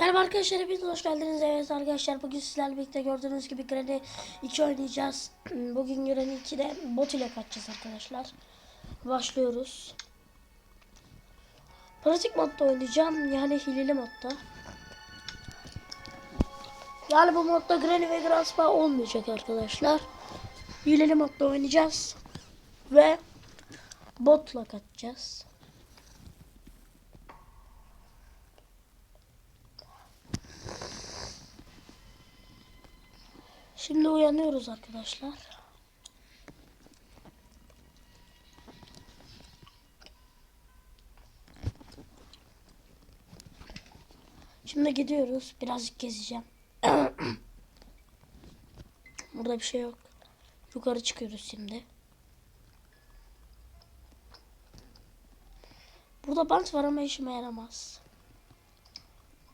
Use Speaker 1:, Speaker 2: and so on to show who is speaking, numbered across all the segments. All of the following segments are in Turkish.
Speaker 1: Merhaba arkadaşlar hepiniz hoş geldiniz. Evet arkadaşlar bugün sizlerle birlikte gördüğünüz gibi Granny 2 oynayacağız. Bugün Granny 2'de bot ile kaçacağız arkadaşlar. Başlıyoruz. Pratik modda oynayacağım. Yani hileli modda. Yani bu modda Granny ve Graspa olmayacak arkadaşlar. Hileli modda oynayacağız. Ve botla kaçacağız. Şimdi uyanıyoruz arkadaşlar. Şimdi gidiyoruz. Birazcık gezeceğim. Burada bir şey yok. Yukarı çıkıyoruz şimdi. Burada bant var ama işime yaramaz.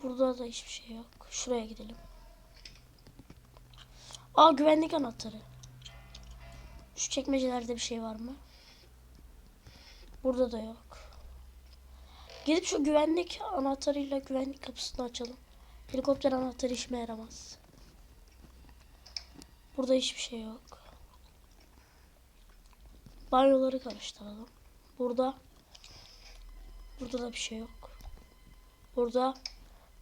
Speaker 1: Burada da hiçbir şey yok. Şuraya gidelim. Aa güvenlik anahtarı. Şu çekmecelerde bir şey var mı? Burada da yok. Gidip şu güvenlik anahtarıyla güvenlik kapısını açalım. Helikopter anahtarı işime yaramaz. Burada hiçbir şey yok. Banyoları karıştıralım. Burada Burada da bir şey yok. Burada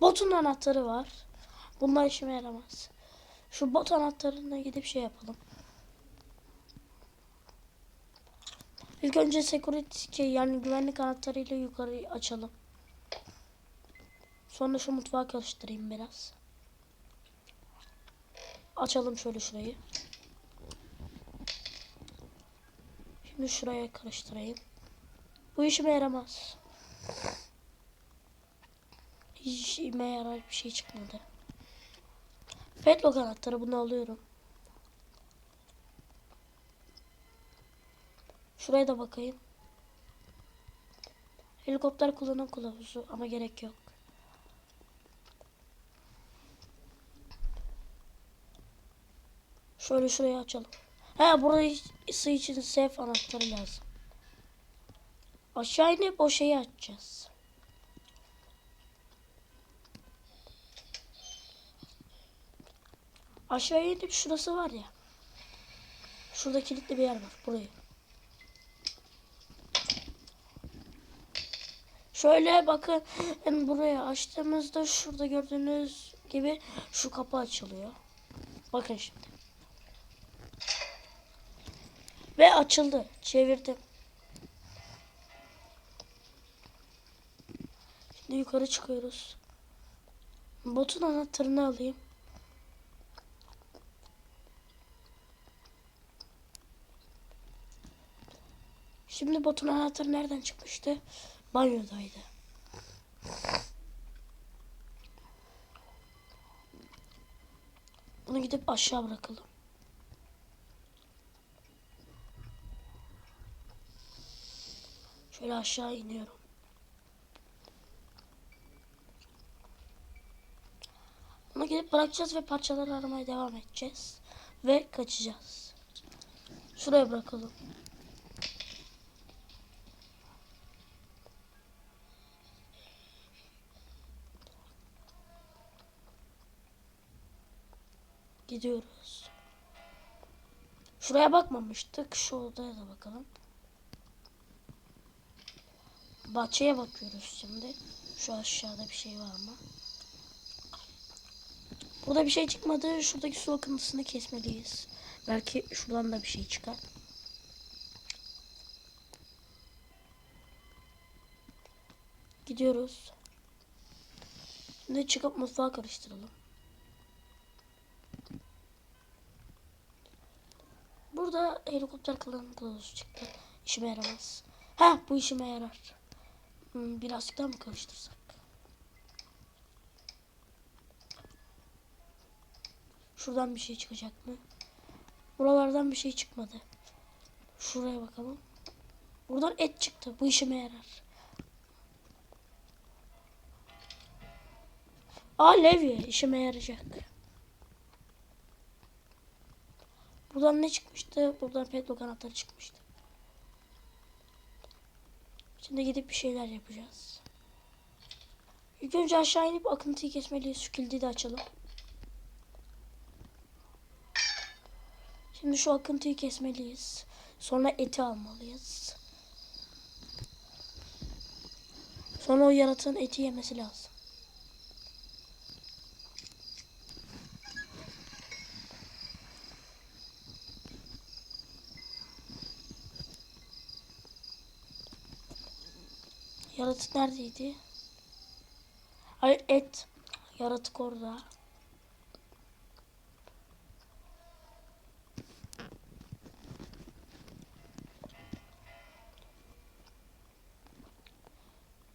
Speaker 1: botun anahtarı var. Bunlar işime yaramaz. Şu bot anahtarına gidip şey yapalım. İlk önce security key yani güvenlik anahtarıyla yukarı açalım. Sonra şu mutfağı karıştırayım biraz. Açalım şöyle şurayı. Şimdi şuraya karıştırayım. Bu işime yaramaz. Hiç işime yarar bir şey çıkmadı. Padlock anahtarı bunu alıyorum. Şuraya da bakayım. Helikopter kullanım kılavuzu ama gerek yok. Şöyle şurayı açalım. He burayı ısı için safe anahtarı lazım. Aşağı inip o şeyi açacağız. Aşağıya inip şurası var ya. Şurada kilitli bir yer var. Burayı. Şöyle bakın buraya açtığımızda şurada gördüğünüz gibi şu kapı açılıyor. Bakın şimdi. Ve açıldı. Çevirdim. Şimdi yukarı çıkıyoruz. Botun anahtarını alayım. Şimdi botun anahtarı nereden çıkmıştı? Banyodaydı. Bunu gidip aşağı bırakalım. Şöyle aşağı iniyorum. Bunu gidip bırakacağız ve parçaları aramaya devam edeceğiz. Ve kaçacağız. Şuraya bırakalım. Gidiyoruz. Şuraya bakmamıştık. Şu odaya da bakalım. Bahçeye bakıyoruz şimdi. Şu aşağıda bir şey var mı? Burada bir şey çıkmadı. Şuradaki su akıntısını kesmeliyiz. Belki şuradan da bir şey çıkar. Gidiyoruz. Şimdi çıkıp mutfağı karıştıralım. Burada helikopter kullanım kılavuzu çıktı. İşime yaramaz. Ha bu işime yarar. Hmm, birazcık daha mı karıştırsak? Şuradan bir şey çıkacak mı? Buralardan bir şey çıkmadı. Şuraya bakalım. Buradan et çıktı. Bu işime yarar. Aa işime yarayacak. Buradan ne çıkmıştı? Buradan pedlo kanatları çıkmıştı. Şimdi gidip bir şeyler yapacağız. İlk önce aşağı inip akıntıyı kesmeliyiz. Şu kilidi de açalım. Şimdi şu akıntıyı kesmeliyiz. Sonra eti almalıyız. Sonra o yaratığın eti yemesi lazım. Yaratık neredeydi? Hayır et. Yaratık orada.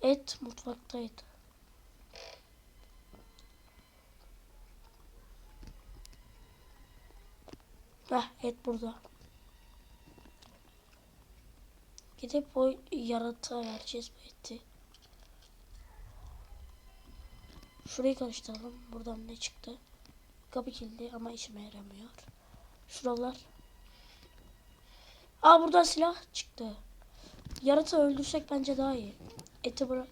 Speaker 1: Et mutfaktaydı. Heh, et burada. Gidip o yaratığa vereceğiz bu eti. Şurayı karıştıralım. Buradan ne çıktı? Kapı kilidi ama işime yaramıyor. Şuralar. Aa buradan silah çıktı. Yaratığı öldürsek bence daha iyi. Eti bırak.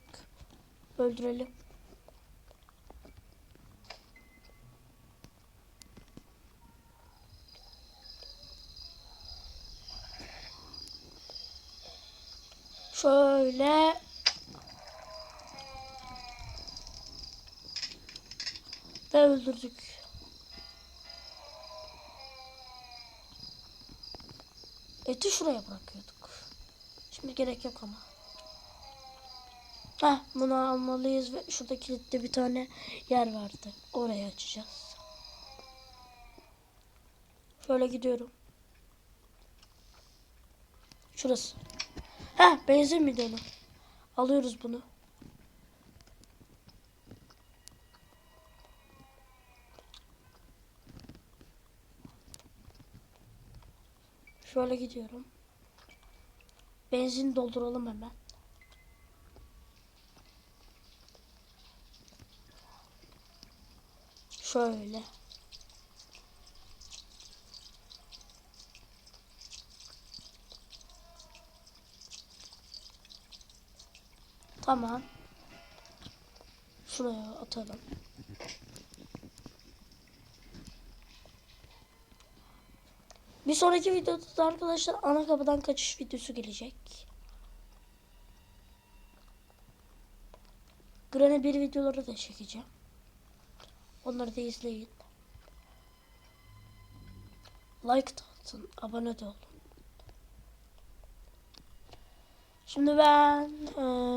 Speaker 1: Öldürelim. Şöyle ve öldürdük. Eti şuraya bırakıyorduk. Şimdi gerek yok ama. Heh, bunu almalıyız ve şurada kilitli bir tane yer vardı. Orayı açacağız. Şöyle gidiyorum. Şurası. Heh, benzin mi dolu? Alıyoruz bunu. Şöyle gidiyorum. Benzin dolduralım hemen. Şöyle. Tamam. Şuraya atalım. Bir sonraki videoda da arkadaşlar ana kapıdan kaçış videosu gelecek. Granny bir videoları da çekeceğim. Onları da izleyin. Like da atın, abone de olun. Şimdi ben eee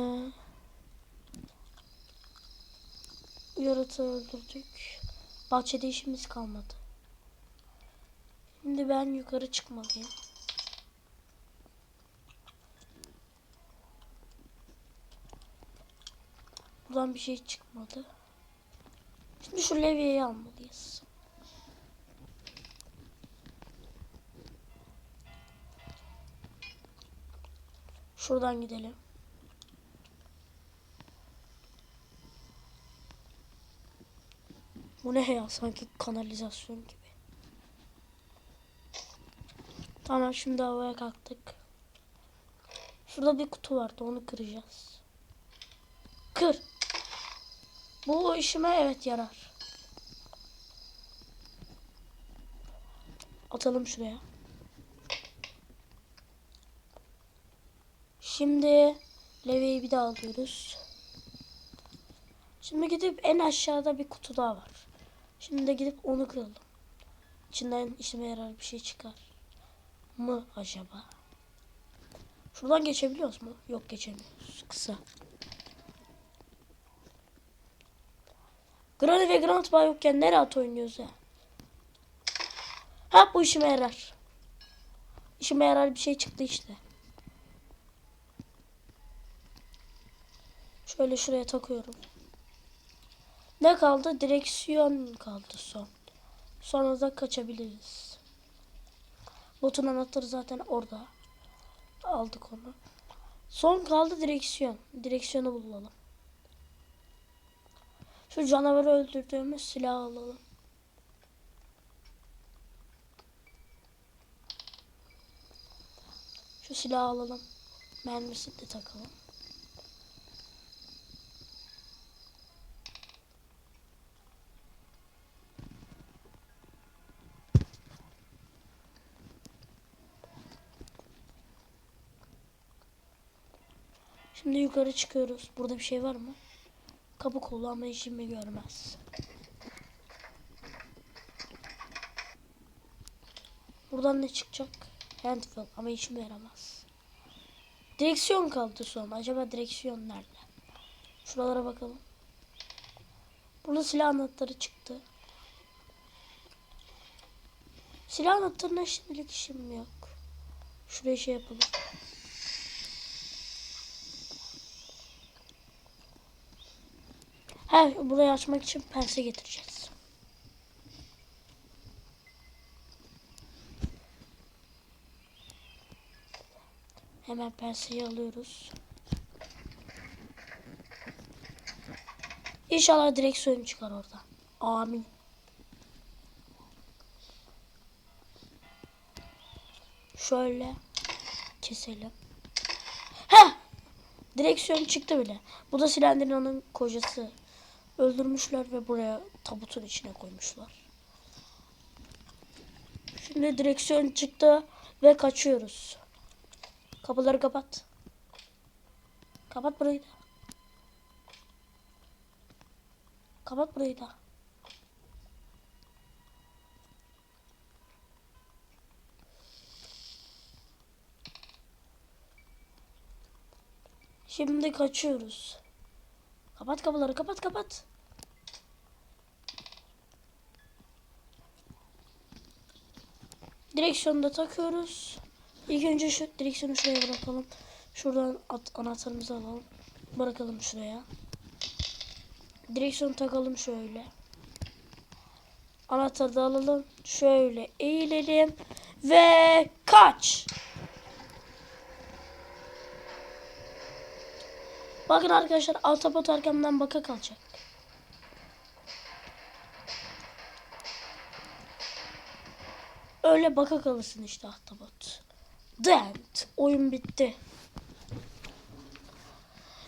Speaker 1: yaratığı öldürdük. Bahçede işimiz kalmadı. Şimdi ben yukarı çıkmalıyım. Buradan bir şey çıkmadı. Şimdi şu levyeyi almalıyız. Şuradan gidelim. Bu ne ya sanki kanalizasyon gibi. Tamam şimdi havaya kalktık. Şurada bir kutu vardı onu kıracağız. Kır. Bu işime evet yarar. Atalım şuraya. Şimdi leveyi bir daha alıyoruz. Şimdi gidip en aşağıda bir kutu daha var. Şimdi de gidip onu kıralım. İçinden işime yarar bir şey çıkar mı acaba? Şuradan geçebiliyoruz mu? Yok geçemiyoruz. Kısa. Granny ve Grandpa yokken nereye at oynuyoruz ya? Ha bu işime yarar. İşime yarar bir şey çıktı işte. Şöyle şuraya takıyorum. Ne kaldı? Direksiyon kaldı son. Sonra da kaçabiliriz. Botun anahtarı zaten orada. Aldık onu. Son kaldı direksiyon. Direksiyonu bulalım. Şu canavarı öldürdüğümüz silahı alalım. Şu silahı alalım. Mermisini de takalım. Şimdi yukarı çıkıyoruz. Burada bir şey var mı? Kapı kolu ama işimi görmez. Buradan ne çıkacak? Handful ama işime yaramaz. Direksiyon kaldı son. Acaba direksiyon nerede? Şuralara bakalım. Burada silah anahtarı çıktı. Silah anahtarına şimdilik işim yok. Şuraya şey yapalım. He, burayı açmak için pense getireceğiz. Hemen penseyi alıyoruz. İnşallah direksiyon çıkar orada. Amin. Şöyle keselim. Heh! Direksiyon çıktı bile. Bu da Silendirina'nın kocası. Öldürmüşler ve buraya tabutun içine koymuşlar. Şimdi direksiyon çıktı ve kaçıyoruz. Kapıları kapat. Kapat burayı da. Kapat burayı da. Şimdi kaçıyoruz. Kapat kapıları kapat kapat. Direksiyonu da takıyoruz. İlk önce şu direksiyonu şuraya bırakalım. Şuradan at, anahtarımızı alalım. Bırakalım şuraya. Direksiyonu takalım şöyle. Anahtarı da alalım. Şöyle eğilelim. Ve kaç. Bakın arkadaşlar Autobot arkamdan baka kalacak. Öyle baka kalırsın işte Autobot. Dent. Oyun bitti.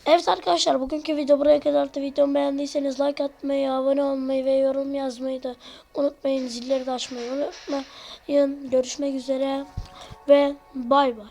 Speaker 1: Evet arkadaşlar bugünkü video buraya kadar da videomu beğendiyseniz like atmayı, abone olmayı ve yorum yazmayı da unutmayın. Zilleri de açmayı unutmayın. Görüşmek üzere ve bay bay.